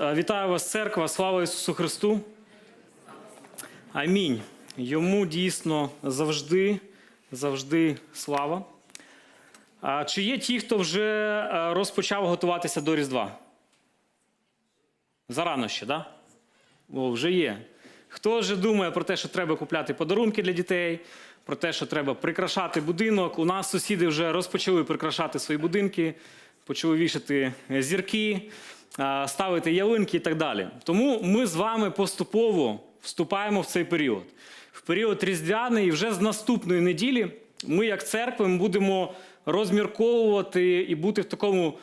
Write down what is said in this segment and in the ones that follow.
Е, Вітаю вас, церква, слава Ісусу Христу. Амінь. Йому дійсно завжди, завжди слава. Чи є ті, хто вже е, розпочав готуватися до Різдва? Зарано ще, так? Да? О, вже є. Хто вже думає про те, що треба купляти подарунки для дітей, про те, що треба прикрашати будинок? У нас сусіди вже розпочали прикрашати свої будинки, почали вішати зірки, а, ставити ялинки і так далі. Тому ми з вами поступово вступаємо в цей період. В період різдвяний і вже з наступної неділі ми, як церква, ми будемо розмірковувати і бути в такому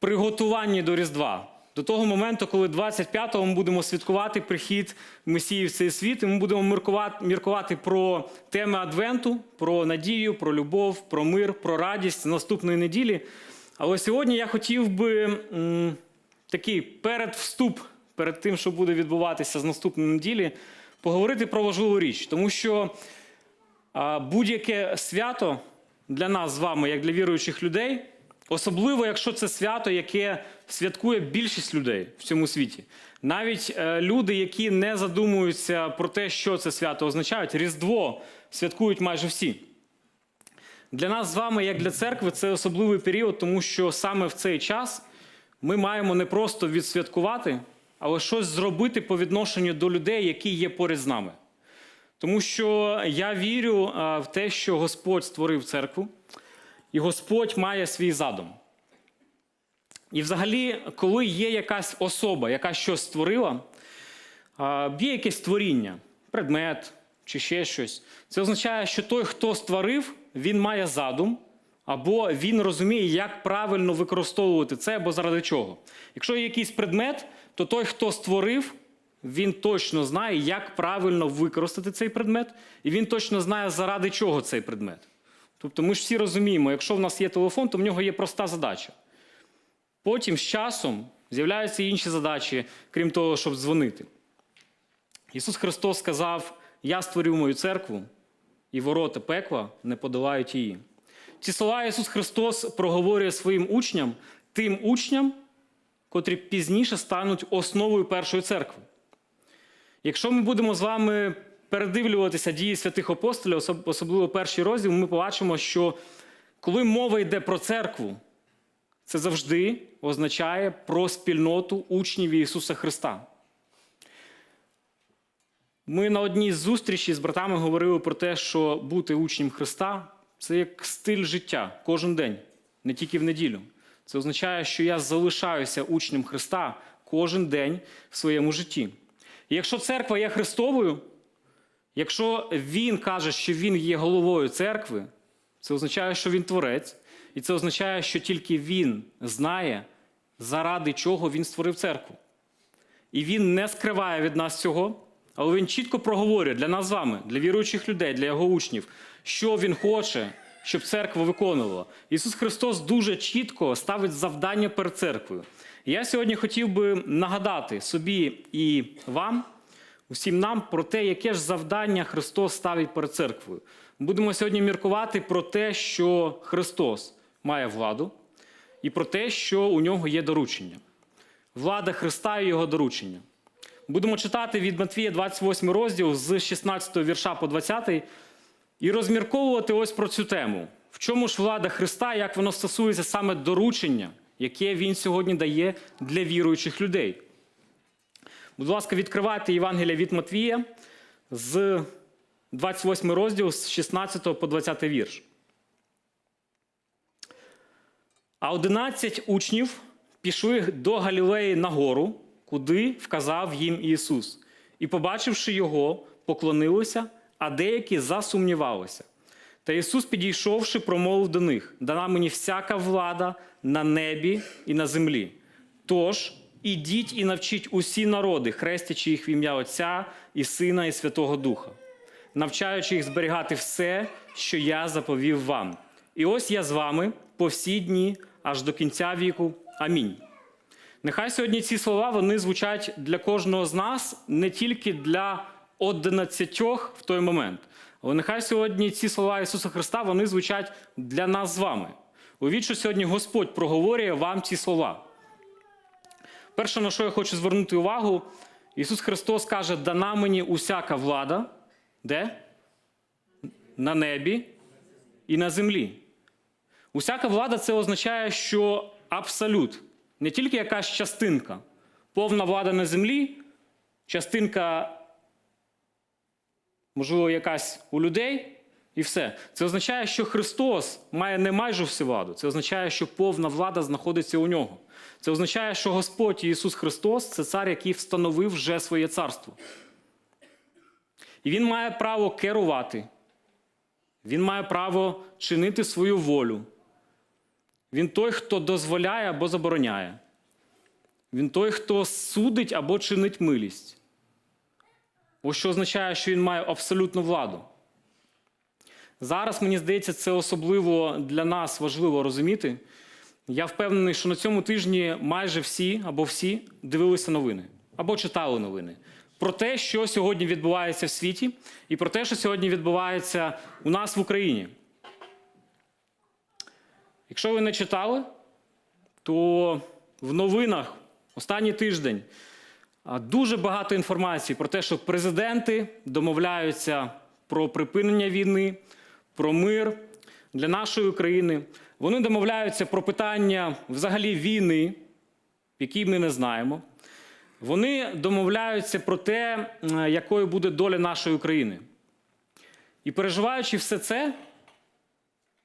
приготуванні до Різдва. До того моменту, коли 25-го ми будемо святкувати прихід Месії в цей світ, і ми будемо міркувати, міркувати про теми Адвенту, про надію, про любов, про мир, про радість наступної неділі. Але сьогодні я хотів би такий передвступ перед тим, що буде відбуватися з наступної неділі, поговорити про важливу річ, тому що будь-яке свято для нас з вами, як для віруючих людей, особливо якщо це свято, яке святкує більшість людей в цьому світі. Навіть е, люди, які не задумуються про те, що це свято означають, Різдво святкують майже всі. Для нас з вами, як для церкви, це особливий період, тому що саме в цей час ми маємо не просто відсвяткувати, але щось зробити по відношенню до людей, які є поряд з нами. Тому що я вірю в те, що Господь створив церкву, і Господь має свій задум. І взагалі, коли є якась особа, яка щось створила, а, є якесь творіння, предмет чи ще щось, це означає, що той, хто створив, він має задум, або він розуміє, як правильно використовувати це, або заради чого. Якщо є якийсь предмет, то той, хто створив, він точно знає, як правильно використати цей предмет, і він точно знає, заради чого цей предмет. Тобто ми ж всі розуміємо, якщо в нас є телефон, то в нього є проста задача. Потім з часом з'являються інші задачі, крім того, щоб дзвонити. Ісус Христос сказав: Я створив мою церкву, і ворота пекла не подолають її. Ці слова Ісус Христос проговорює своїм учням, тим учням, котрі пізніше стануть основою першої церкви. Якщо ми будемо з вами передивлюватися дії святих апостолів, особливо перший розділ, ми побачимо, що коли мова йде про церкву, це завжди означає про спільноту учнів Ісуса Христа. Ми на одній з зустрічей з братами говорили про те, що бути учнем Христа це як стиль життя кожен день, не тільки в неділю. Це означає, що я залишаюся учнем Христа кожен день в своєму житті. І якщо церква є Христовою, якщо Він каже, що Він є головою церкви, це означає, що Він творець, і це означає, що тільки Він знає, заради чого Він створив церкву. І він не скриває від нас цього, але він чітко проговорює для нас з вами, для віруючих людей, для його учнів, що він хоче, щоб церква виконувала. Ісус Христос дуже чітко ставить завдання перед церквою. І Я сьогодні хотів би нагадати собі і вам, усім нам, про те, яке ж завдання Христос ставить перед церквою. Будемо сьогодні міркувати про те, що Христос має владу, і про те, що у нього є доручення влада Христа і його доручення. Будемо читати від Матвія 28 розділ з 16 вірша по 20 і розмірковувати ось про цю тему. В чому ж влада Христа, як воно стосується саме доручення, яке Він сьогодні дає для віруючих людей. Будь ласка, відкривайте Євангелія від Матвія з 28 розділ з 16 по 20 вірш. А одинадцять учнів пішли до Галілеї на гору, куди вказав їм Ісус. І, побачивши його, поклонилися, а деякі засумнівалися. Та Ісус, підійшовши, промовив до них: дана мені всяка влада на небі і на землі. Тож ідіть і навчіть усі народи, хрестячи їх в ім'я Отця і Сина, і Святого Духа, навчаючи їх зберігати все, що я заповів вам. І ось я з вами по всі дні, аж до кінця віку. Амінь. Нехай сьогодні ці слова вони звучать для кожного з нас не тільки для одинадцятьох в той момент. Але нехай сьогодні ці слова Ісуса Христа вони звучать для нас з вами. Увіть, що сьогодні Господь проговорює вам ці слова. Перше, на що я хочу звернути увагу, Ісус Христос каже: дана мені усяка влада, де? На небі і на землі. Усяка влада це означає, що абсолют, не тільки якась частинка, повна влада на землі, частинка, можливо, якась у людей, і все. Це означає, що Христос має не майже всю владу. Це означає, що повна влада знаходиться у нього. Це означає, що Господь Ісус Христос це цар, який встановив вже своє царство. І Він має право керувати. Він має право чинити свою волю. Він той, хто дозволяє або забороняє. Він той, хто судить або чинить милість. Ось що означає, що він має абсолютну владу. Зараз, мені здається, це особливо для нас важливо розуміти. Я впевнений, що на цьому тижні майже всі або всі дивилися новини або читали новини про те, що сьогодні відбувається в світі, і про те, що сьогодні відбувається у нас в Україні. Якщо ви не читали, то в новинах останній тиждень дуже багато інформації про те, що президенти домовляються про припинення війни, про мир для нашої України. Вони домовляються про питання взагалі війни, які ми не знаємо. Вони домовляються про те, якою буде доля нашої України. І переживаючи все це,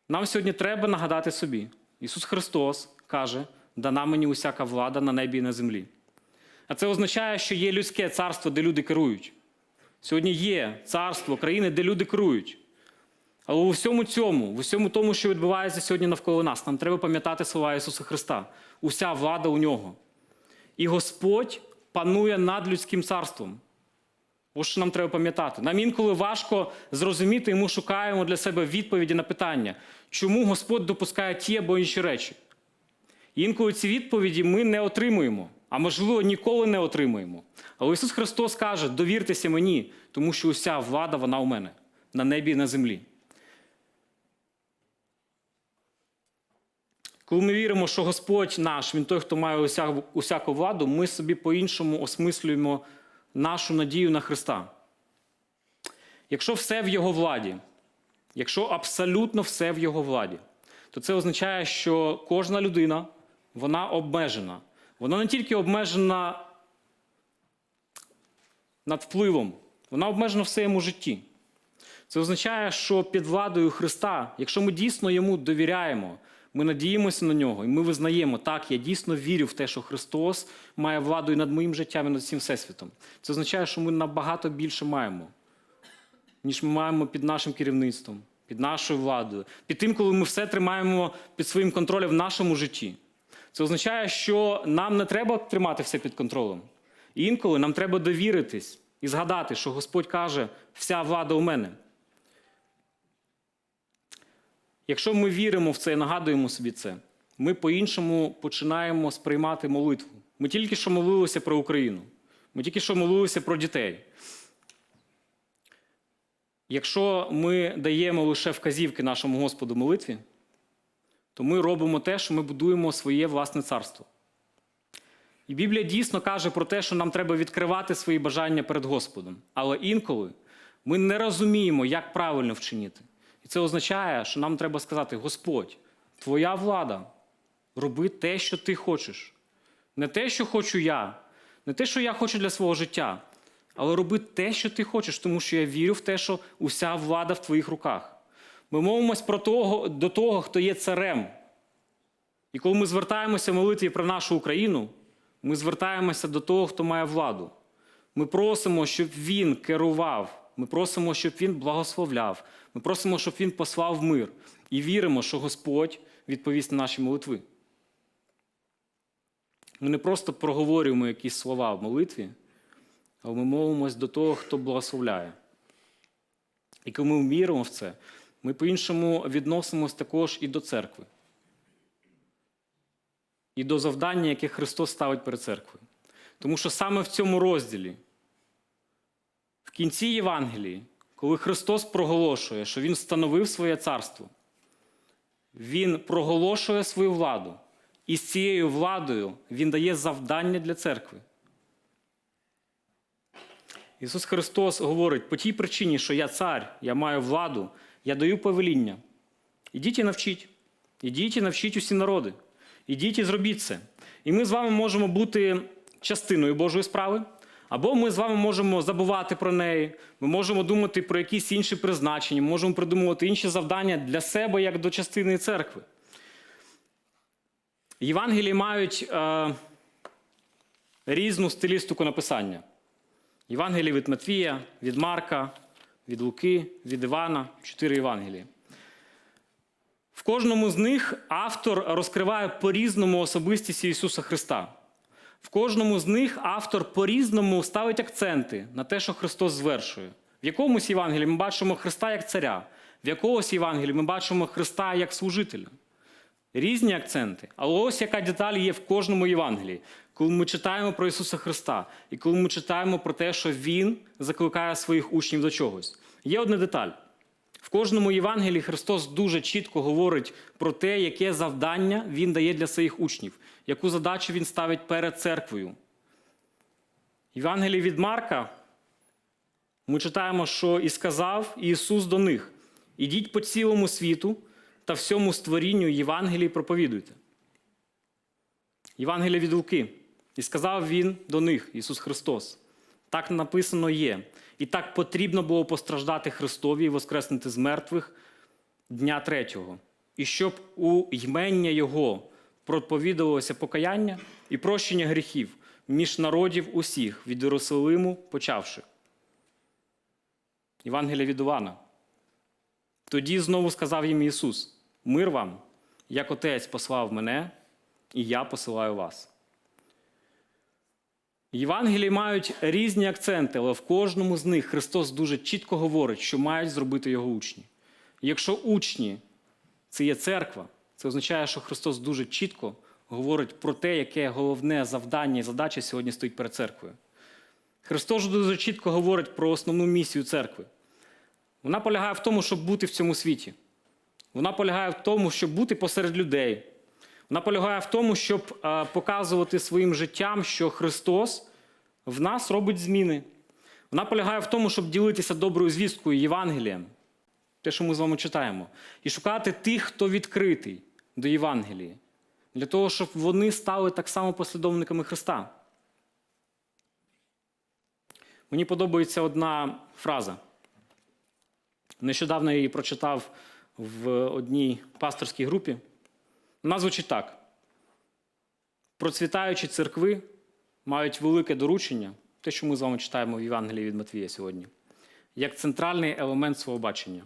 нам сьогодні треба нагадати собі: Ісус Христос каже, дана мені усяка влада на небі і на землі. А це означає, що є людське царство, де люди керують. Сьогодні є царство країни, де люди керують. Але у всьому цьому, у всьому тому, що відбувається сьогодні навколо нас, нам треба пам'ятати слова Ісуса Христа. Уся влада у нього. І Господь панує над людським царством. Ось що нам треба пам'ятати. Нам інколи важко зрозуміти, і ми шукаємо для себе відповіді на питання, чому Господь допускає ті або інші речі. Інколи ці відповіді ми не отримуємо, а можливо, ніколи не отримуємо. Але Ісус Христос каже: довіртеся мені, тому що уся влада вона у мене на небі і на землі. Коли ми віримо, що Господь наш, Він той, хто має усяку владу, ми собі по-іншому осмислюємо нашу надію на Христа. Якщо все в Його владі, якщо абсолютно все в Його владі, то це означає, що кожна людина вона обмежена. Вона не тільки обмежена над впливом, вона обмежена в своєму житті. Це означає, що під владою Христа, якщо ми дійсно йому довіряємо, ми надіємося на нього, і ми визнаємо, так, я дійсно вірю в те, що Христос має владу і над моїм життям, і над всім всесвітом. Це означає, що ми набагато більше маємо, ніж ми маємо під нашим керівництвом, під нашою владою, під тим, коли ми все тримаємо під своїм контролем в нашому житті. Це означає, що нам не треба тримати все під контролем. І інколи нам треба довіритись і згадати, що Господь каже, вся влада у мене. Якщо ми віримо в це і нагадуємо собі це, ми по-іншому починаємо сприймати молитву. Ми тільки що молилися про Україну, ми тільки що молилися про дітей. Якщо ми даємо лише вказівки нашому Господу молитві, то ми робимо те, що ми будуємо своє власне царство. І Біблія дійсно каже про те, що нам треба відкривати свої бажання перед Господом. Але інколи ми не розуміємо, як правильно вчинити. Це означає, що нам треба сказати: Господь, твоя влада, роби те, що ти хочеш. Не те, що хочу я, не те, що я хочу для свого життя, але роби те, що ти хочеш, тому що я вірю в те, що уся влада в твоїх руках. Ми мовимось про того, до того, хто є царем. І коли ми звертаємося в молитві про нашу Україну, ми звертаємося до того, хто має владу. Ми просимо, щоб він керував. Ми просимо, щоб він благословляв. Ми просимо, щоб він послав мир. І віримо, що Господь відповість на наші молитви. Ми не просто проговорюємо якісь слова в молитві, але ми молимось до того, хто благословляє. І коли ми віримо в це, ми по-іншому відносимось також і до церкви, і до завдання, яке Христос ставить перед церквою. Тому що саме в цьому розділі, в кінці Євангелії, коли Христос проголошує, що Він встановив своє царство, Він проголошує свою владу І з цією владою Він дає завдання для церкви. Ісус Христос говорить по тій причині, що я цар, я маю владу, я даю повеління. Ідіть і навчіть. Ідіть і навчіть усі народи. Ідіть і зробіть це. І ми з вами можемо бути частиною Божої справи, або ми з вами можемо забувати про неї, ми можемо думати про якісь інші призначення, ми можемо придумувати інші завдання для себе як до частини церкви. Євангелії мають е, різну стилістику написання. Євангелії від Матвія, від Марка, від Луки, від Івана, чотири Євангелії. В кожному з них автор розкриває по-різному особистість Ісуса Христа. В кожному з них автор по-різному ставить акценти на те, що Христос звершує. В якомусь Євангелії ми бачимо Христа як царя, в якогось Євангелії ми бачимо Христа як служителя. Різні акценти. Але ось яка деталь є в кожному Євангелії, коли ми читаємо про Ісуса Христа, і коли ми читаємо про те, що Він закликає своїх учнів до чогось. Є одна деталь. В кожному Євангелії Христос дуже чітко говорить про те, яке завдання Він дає для своїх учнів, яку задачу Він ставить перед церквою. Євангелії від Марка ми читаємо, що і сказав Ісус до них: ідіть по цілому світу та всьому створінню Євангелії проповідуйте. Євангелія від Луки. І сказав Він до них, Ісус Христос. Так написано є. І так потрібно було постраждати Христові і воскреснути з мертвих дня третього. І щоб у ймення Його проповідувалося покаяння і прощення гріхів між народів усіх від Єрусалиму почавши. Євангелія від Івана. Тоді знову сказав їм Ісус: Мир вам, як Отець послав мене, і я посилаю вас. Євангелії мають різні акценти, але в кожному з них Христос дуже чітко говорить, що мають зробити його учні. Якщо учні це є церква, це означає, що Христос дуже чітко говорить про те, яке головне завдання і задача сьогодні стоїть перед церквою. Христос дуже чітко говорить про основну місію церкви. Вона полягає в тому, щоб бути в цьому світі. Вона полягає в тому, щоб бути посеред людей. Вона полягає в тому, щоб е, показувати своїм життям, що Христос в нас робить зміни. Вона полягає в тому, щоб ділитися доброю звісткою Євангелієм, те, що ми з вами читаємо, і шукати тих, хто відкритий до Євангелії, для того, щоб вони стали так само послідовниками Христа. Мені подобається одна фраза. Нещодавно я її прочитав в одній пасторській групі. Вона звучить так: процвітаючі церкви мають велике доручення, те, що ми з вами читаємо в Євангелії від Матвія сьогодні, як центральний елемент свого бачення.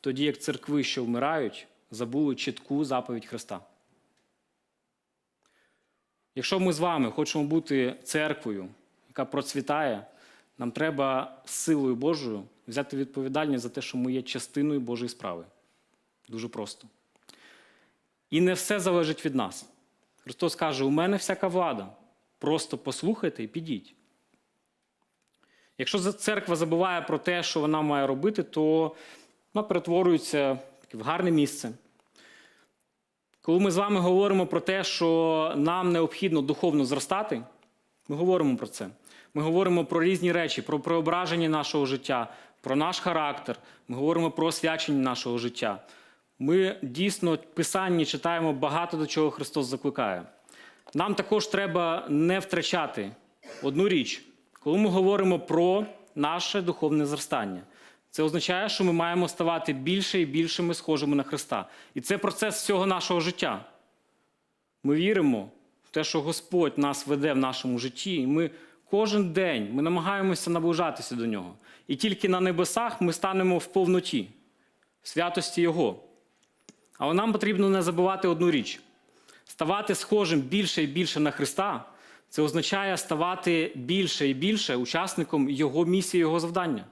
Тоді як церкви, що вмирають, забули чітку заповідь Христа. Якщо ми з вами хочемо бути церквою, яка процвітає, нам треба силою Божою взяти відповідальність за те, що ми є частиною Божої справи. Дуже просто. І не все залежить від нас. Христос каже: у мене всяка влада. Просто послухайте і підіть. Якщо церква забуває про те, що вона має робити, то вона перетворюється в гарне місце. Коли ми з вами говоримо про те, що нам необхідно духовно зростати, ми говоримо про це. Ми говоримо про різні речі, про преображення нашого життя, про наш характер, ми говоримо про освячення нашого життя. Ми дійсно в Писанні читаємо багато до чого Христос закликає. Нам також треба не втрачати одну річ, коли ми говоримо про наше духовне зростання. Це означає, що ми маємо ставати більше і більшими схожими на Христа. І це процес всього нашого життя. Ми віримо в те, що Господь нас веде в нашому житті, і ми кожен день ми намагаємося наближатися до нього. І тільки на небесах ми станемо в повноті, в святості Його. Але нам потрібно не забувати одну річ: ставати схожим більше і більше на Христа це означає ставати більше і більше учасником Його місії, Його завдання.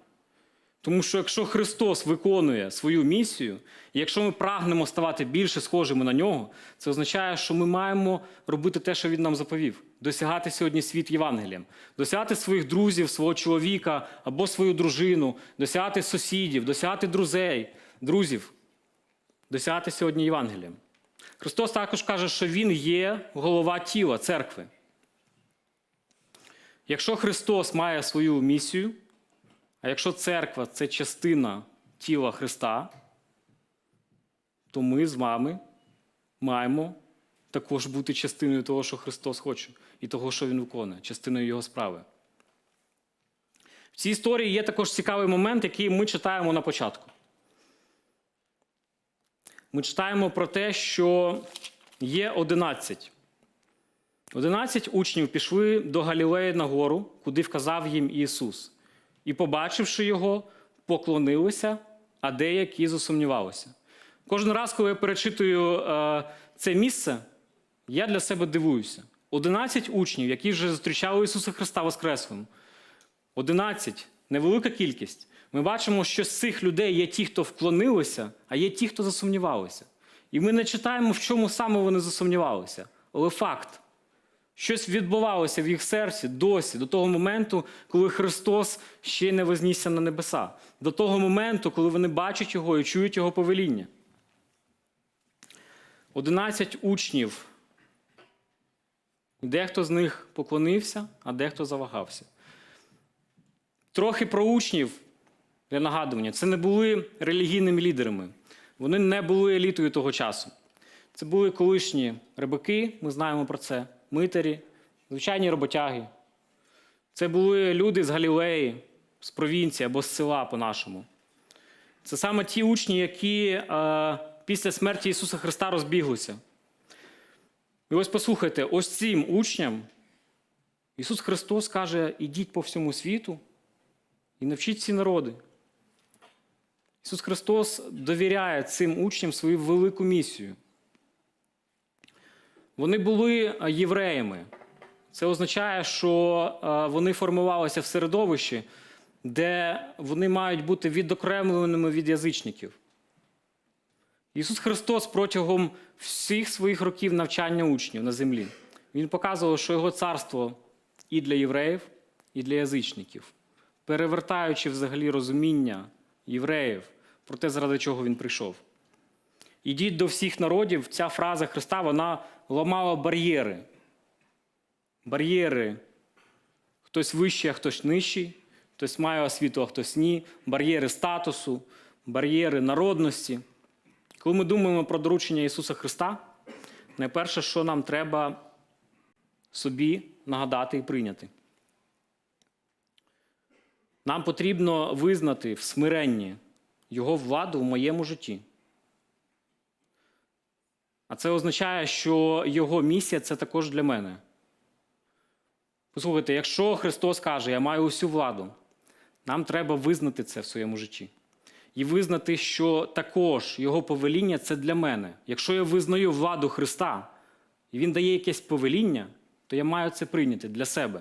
Тому що якщо Христос виконує свою місію, і якщо ми прагнемо ставати більше схожими на нього, це означає, що ми маємо робити те, що Він нам заповів: досягати сьогодні світ Євангелієм, досягати своїх друзів, свого чоловіка або свою дружину, досягати сусідів, досягати друзей, друзів, досягати сьогодні Євангелієм. Христос також каже, що Він є голова тіла церкви. Якщо Христос має свою місію, а якщо церква це частина тіла Христа, то ми з вами маємо також бути частиною того, що Христос хоче, і того, що Він виконує, частиною Його справи. В цій історії є також цікавий момент, який ми читаємо на початку. Ми читаємо про те, що є 11. 11 учнів пішли до Галілеї на гору, куди вказав їм Ісус. І, побачивши його, поклонилися, а деякі засумнівалися. Кожен раз, коли я перечитую е, це місце, я для себе дивуюся. 11 учнів, які вже зустрічали Ісуса Христа Воскреслим. 11 невелика кількість. Ми бачимо, що з цих людей є ті, хто вклонилися, а є ті, хто засумнівалися. І ми не читаємо, в чому саме вони засумнівалися. Але факт, щось відбувалося в їх серці досі, до того моменту, коли Христос ще не вознісся на небеса, до того моменту, коли вони бачать Його і чують Його повеління. 11 учнів. Дехто з них поклонився, а дехто завагався. Трохи про учнів для нагадування. Це не були релігійними лідерами. Вони не були елітою того часу. Це були колишні рибаки, ми знаємо про це, митарі, звичайні роботяги. Це були люди з Галілеї, з провінції або з села по-нашому. Це саме ті учні, які е, після смерті Ісуса Христа розбіглися. І ось послухайте, ось цим учням Ісус Христос каже: ідіть по всьому світу і навчіть ці народи. Ісус Христос довіряє цим учням свою велику місію. Вони були євреями. Це означає, що вони формувалися в середовищі, де вони мають бути відокремленими від язичників. Ісус Христос протягом всіх своїх років навчання учнів на землі Він показував, що Його царство і для євреїв, і для язичників, перевертаючи взагалі розуміння євреїв про те, заради чого він прийшов. Ідіть до всіх народів, ця фраза Христа вона ламала бар'єри. Бар'єри. Хтось вищий, а хтось нижчий, хтось має освіту, а хтось ні, бар'єри статусу, бар'єри народності. Коли ми думаємо про доручення Ісуса Христа, найперше, що нам треба собі нагадати і прийняти. Нам потрібно визнати в смиренні Його владу в моєму житті. А це означає, що Його місія це також для мене. Послухайте, якщо Христос каже, я маю усю владу, нам треба визнати це в своєму житті. І визнати, що також Його повеління це для мене. Якщо я визнаю владу Христа, і Він дає якесь повеління, то я маю це прийняти для себе.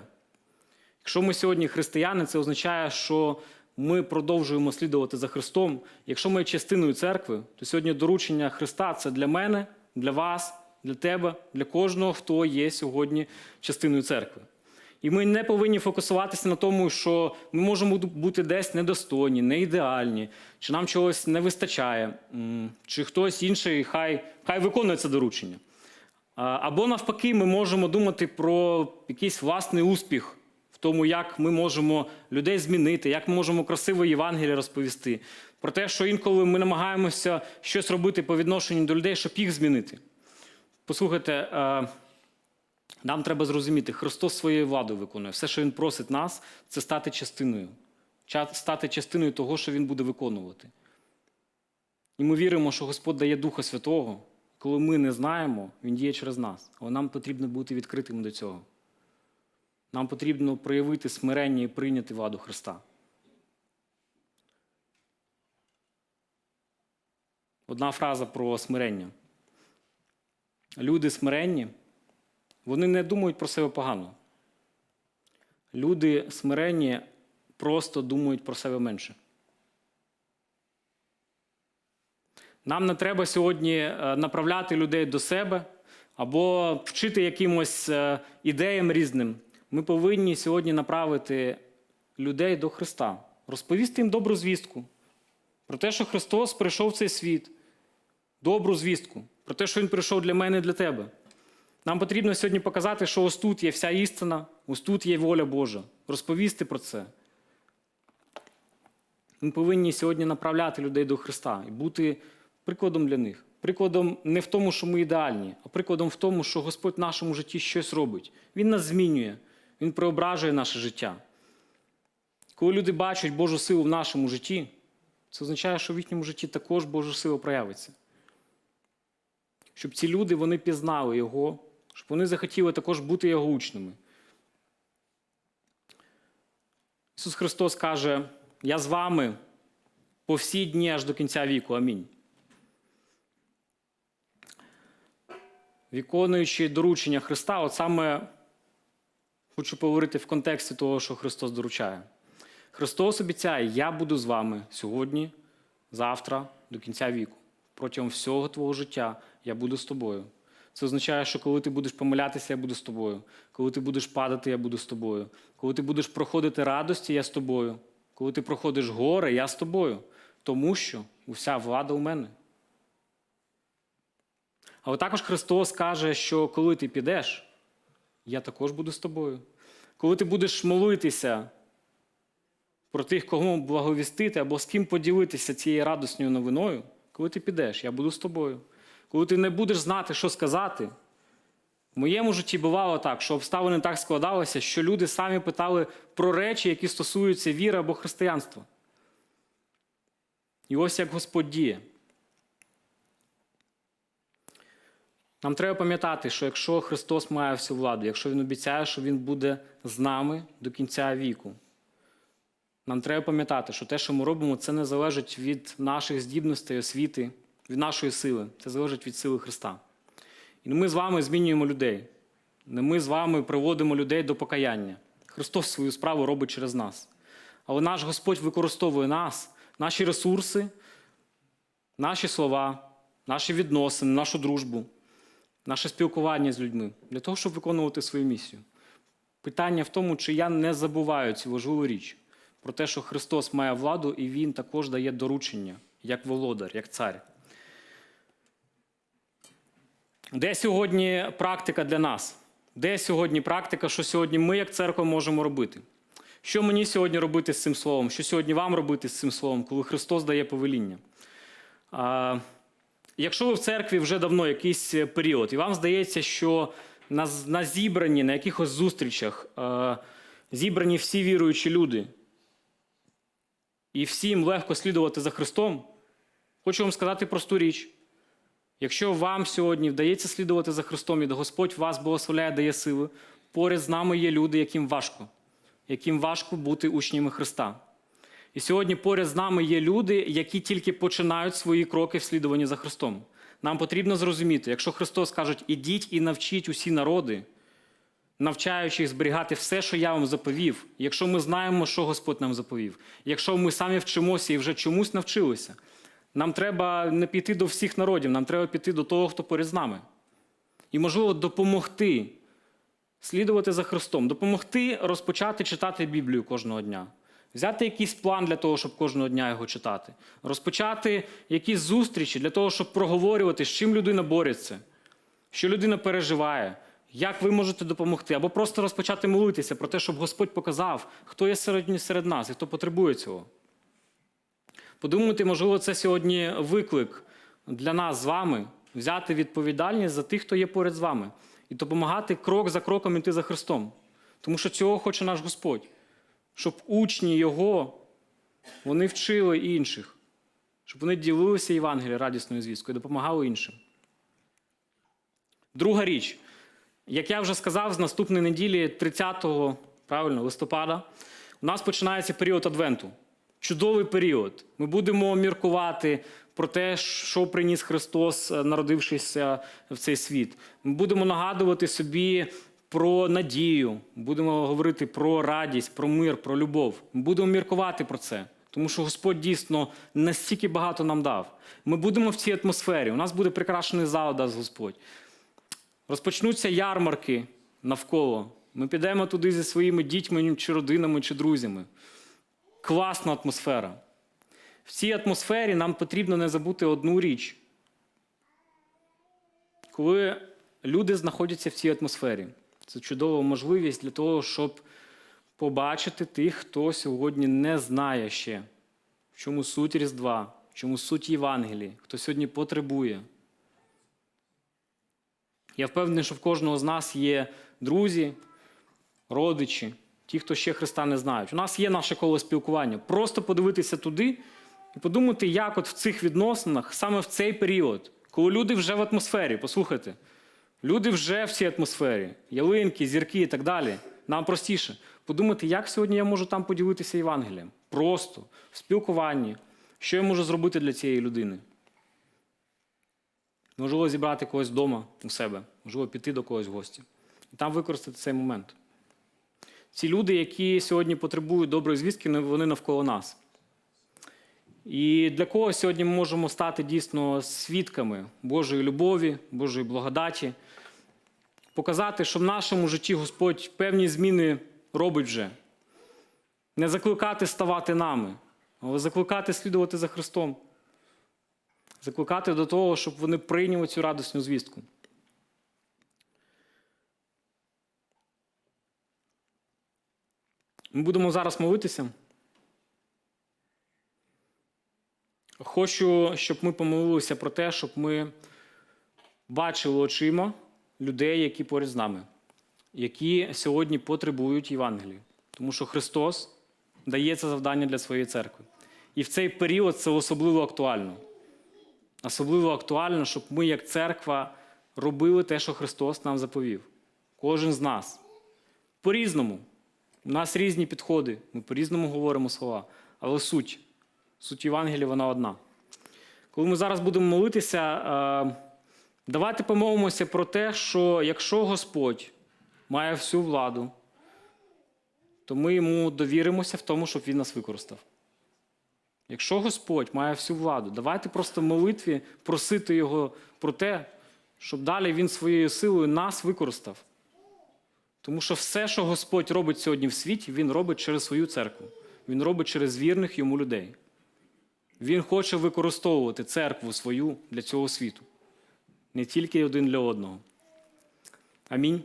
Якщо ми сьогодні християни, це означає, що ми продовжуємо слідувати за Христом. Якщо ми є частиною церкви, то сьогодні доручення Христа це для мене, для вас, для тебе, для кожного, хто є сьогодні частиною церкви. І ми не повинні фокусуватися на тому, що ми можемо бути десь недостойні, не ідеальні, чи нам чогось не вистачає, чи хтось інший хай, хай виконує це доручення. Або навпаки, ми можемо думати про якийсь власний успіх тому, як ми можемо людей змінити, як ми можемо красиво Євангеліє розповісти. Про те, що інколи ми намагаємося щось робити по відношенню до людей, щоб їх змінити. Послухайте, нам треба зрозуміти, Христос своєю владою виконує. Все, що Він просить нас, це стати частиною, стати частиною того, що Він буде виконувати. І ми віримо, що Господь дає Духа Святого. Коли ми не знаємо, Він діє через нас. Але нам потрібно бути відкритими до цього. Нам потрібно проявити смирення і прийняти владу Христа. Одна фраза про смирення. Люди смиренні, вони не думають про себе погано. Люди смиренні просто думають про себе менше. Нам не треба сьогодні направляти людей до себе або вчити якимось ідеям різним. Ми повинні сьогодні направити людей до Христа, розповісти їм добру звістку про те, що Христос прийшов в цей світ, добру звістку про те, що Він прийшов для мене і для тебе. Нам потрібно сьогодні показати, що ось тут є вся істина, ось тут є воля Божа. Розповісти про це. Ми повинні сьогодні направляти людей до Христа і бути прикладом для них. Прикладом не в тому, що ми ідеальні, а прикладом в тому, що Господь в нашому житті щось робить. Він нас змінює, Він преображує наше життя. Коли люди бачать Божу силу в нашому житті, це означає, що в їхньому житті також Божа сила проявиться. Щоб ці люди вони пізнали Його, щоб вони захотіли також бути Його учнями. Ісус Христос каже: Я з вами по всі дні аж до кінця віку. Амінь. Виконуючи доручення Христа, от саме хочу поговорити в контексті того, що Христос доручає. Христос обіцяє, я буду з вами сьогодні, завтра, до кінця віку. Протягом всього твого життя я буду з тобою. Це означає, що коли ти будеш помилятися, я буду з тобою. Коли ти будеш падати, я буду з тобою. Коли ти будеш проходити радості, я з тобою. Коли ти проходиш горе, я з тобою. Тому що уся влада у мене. Але також Христос каже, що коли ти підеш, я також буду з тобою. Коли ти будеш молитися про тих, кого благовістити або з ким поділитися цією радісною новиною, коли ти підеш, я буду з тобою. Коли ти не будеш знати, що сказати. В моєму житті бувало так, що обставини так складалися, що люди самі питали про речі, які стосуються віри або християнства. І ось як Господь діє. Нам треба пам'ятати, що якщо Христос має всю владу, якщо Він обіцяє, що Він буде з нами до кінця віку, нам треба пам'ятати, що те, що ми робимо, це не залежить від наших здібностей, освіти, від нашої сили. Це залежить від сили Христа. І ми з вами змінюємо людей. Не ми з вами приводимо людей до покаяння. Христос свою справу робить через нас. Але наш Господь використовує нас, наші ресурси, наші слова, наші відносини, нашу дружбу, наше спілкування з людьми для того, щоб виконувати свою місію. Питання в тому, чи я не забуваю цю важливу річ про те, що Христос має владу і Він також дає доручення як володар, як цар. Де сьогодні практика для нас? Де сьогодні практика, що сьогодні ми, як церква, можемо робити? Що мені сьогодні робити з цим словом? Що сьогодні вам робити з цим словом, коли Христос дає повеління? Якщо ви в церкві вже давно якийсь період, і вам здається, що на, на зібранні, на якихось зустрічах а, зібрані всі віруючі люди, і всім легко слідувати за Христом, хочу вам сказати просту річ. Якщо вам сьогодні вдається слідувати за Христом, і Господь вас благословляє, дає сили, поряд з нами є люди, яким важко, яким важко бути учнями Христа. І сьогодні поряд з нами є люди, які тільки починають свої кроки в за Христом. Нам потрібно зрозуміти, якщо Христос каже, ідіть і навчіть усі народи, навчаючи їх зберігати все, що я вам заповів, якщо ми знаємо, що Господь нам заповів, якщо ми самі вчимося і вже чомусь навчилися, нам треба не піти до всіх народів, нам треба піти до того, хто поряд з нами. І, можливо, допомогти слідувати за Христом, допомогти розпочати читати Біблію кожного дня, взяти якийсь план для того, щоб кожного дня його читати, розпочати якісь зустрічі для того, щоб проговорювати, з чим людина бореться, що людина переживає, як ви можете допомогти, або просто розпочати молитися про те, щоб Господь показав, хто є серед, серед нас і хто потребує цього. Подумайте, можливо, це сьогодні виклик для нас з вами взяти відповідальність за тих, хто є поряд з вами, і допомагати крок за кроком іти за Христом. Тому що цього хоче наш Господь, щоб учні Його вони вчили інших, щоб вони ділилися Євангелією радісною звісткою, допомагали іншим. Друга річ, як я вже сказав, з наступної неділі, 30 правильно, листопада, у нас починається період Адвенту. Чудовий період. Ми будемо міркувати про те, що приніс Христос, е, народившися в цей світ. Ми будемо нагадувати собі про надію, будемо говорити про радість, про мир, про любов. Ми будемо міркувати про це, тому що Господь дійсно настільки багато нам дав. Ми будемо в цій атмосфері. У нас буде прикрашений зал, дасть Господь. Розпочнуться ярмарки навколо. Ми підемо туди зі своїми дітьми, чи родинами, чи друзями класна атмосфера. В цій атмосфері нам потрібно не забути одну річ. коли люди знаходяться в цій атмосфері. Це чудова можливість для того, щоб побачити тих, хто сьогодні не знає ще, в чому суть Різдва, в чому суть Євангелії, хто сьогодні потребує. Я впевнений, що в кожного з нас є друзі, родичі, ті, хто ще Христа не знають. У нас є наше коло спілкування. Просто подивитися туди і подумати, як от в цих відносинах, саме в цей період, коли люди вже в атмосфері, послухайте, люди вже в цій атмосфері, ялинки, зірки і так далі. Нам простіше подумати, як сьогодні я можу там поділитися Євангелієм. Просто в спілкуванні, що я можу зробити для цієї людини. Можливо, зібрати когось вдома у себе, можливо, піти до когось в гості. І там використати цей момент. Ці люди, які сьогодні потребують доброї звістки, вони навколо нас. І для кого сьогодні ми можемо стати дійсно свідками Божої любові, Божої благодаті, показати, що в нашому житті Господь певні зміни робить вже. Не закликати ставати нами, але закликати слідувати за Христом. Закликати до того, щоб вони прийняли цю радісну звістку. Ми будемо зараз молитися. Хочу, щоб ми помолилися про те, щоб ми бачили очима людей, які поряд з нами, які сьогодні потребують Євангелії. Тому що Христос дає це завдання для своєї церкви. І в цей період це особливо актуально. Особливо актуально, щоб ми, як церква, робили те, що Христос нам заповів. Кожен з нас. По-різному. У нас різні підходи, ми по-різному говоримо слова, але суть. Суть Євангелія вона одна. Коли ми зараз будемо молитися, е, давайте помовимося про те, що якщо Господь має всю владу, то ми йому довіримося в тому, щоб він нас використав. Якщо Господь має всю владу, давайте просто в молитві просити Його про те, щоб далі Він своєю силою нас використав. Тому що все, що Господь робить сьогодні в світі, Він робить через свою церкву. Він робить через вірних йому людей. Він хоче використовувати церкву свою для цього світу. Не тільки один для одного. Амінь.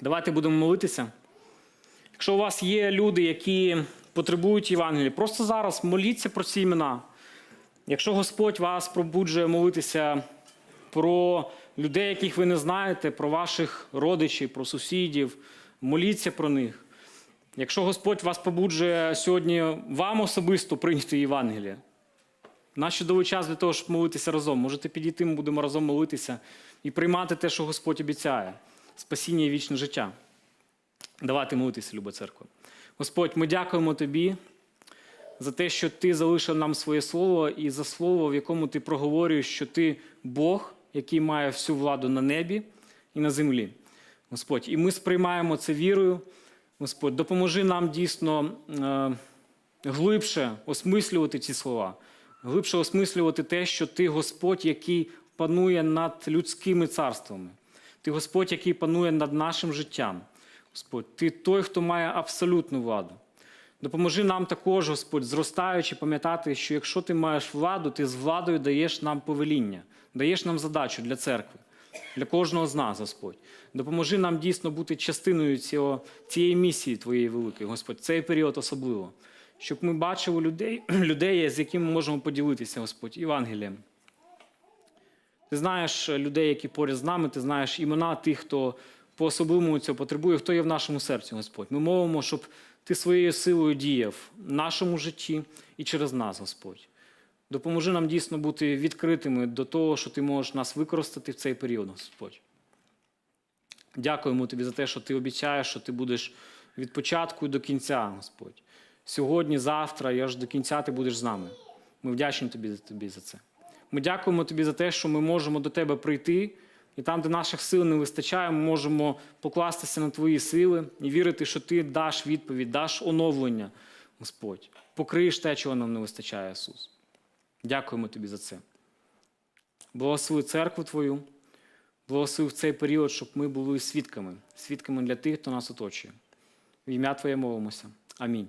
Давайте будемо молитися. Якщо у вас є люди, які потребують Євангелія, просто зараз моліться про ці імена. Якщо Господь вас пробуджує молитися про людей, яких ви не знаєте, про ваших родичів, про сусідів, моліться про них. Якщо Господь вас побуджує сьогодні вам особисто прийняти Євангеліє, наш чудовий час для того, щоб молитися разом. Можете підійти, ми будемо разом молитися і приймати те, що Господь обіцяє спасіння і вічне життя. Давайте молитися, люба церква. Господь, ми дякуємо Тобі за те, що Ти залишив нам своє слово і за слово, в якому ти проговорюєш, що ти Бог, який має всю владу на небі і на землі. Господь, і ми сприймаємо це вірою. Господь, допоможи нам дійсно е, глибше осмислювати ці слова, глибше осмислювати те, що ти Господь, який панує над людськими царствами. Ти Господь, який панує над нашим життям. Господь, ти той, хто має абсолютну владу. Допоможи нам також, Господь, зростаючи, пам'ятати, що якщо ти маєш владу, ти з владою даєш нам повеління, даєш нам задачу для церкви, для кожного з нас, Господь. Допоможи нам дійсно бути частиною цього, цієї місії Твоєї великої, Господь, цей період особливо, щоб ми бачили людей, людей, з якими ми можемо поділитися, Господь, Євангелієм. Ти знаєш людей, які поряд з нами, ти знаєш імена тих, хто по-особливому цього потребує, хто є в нашому серці, Господь. Ми мовимо, щоб ти своєю силою діяв в нашому житті і через нас, Господь. Допоможи нам дійсно бути відкритими до того, що ти можеш нас використати в цей період, Господь. Дякуємо тобі за те, що ти обіцяєш, що ти будеш від початку до кінця, Господь. Сьогодні, завтра і аж до кінця ти будеш з нами. Ми вдячні тобі, тобі за це. Ми дякуємо тобі за те, що ми можемо до тебе прийти, і там, де наших сил не вистачає, ми можемо покластися на твої сили і вірити, що ти даш відповідь, даш оновлення, Господь. Покриєш те, чого нам не вистачає, Ісус. Дякуємо тобі за це. Благослови церкву Твою, благослови в цей період, щоб ми були свідками, свідками для тих, хто нас оточує. В ім'я Твоє молимося. Амінь.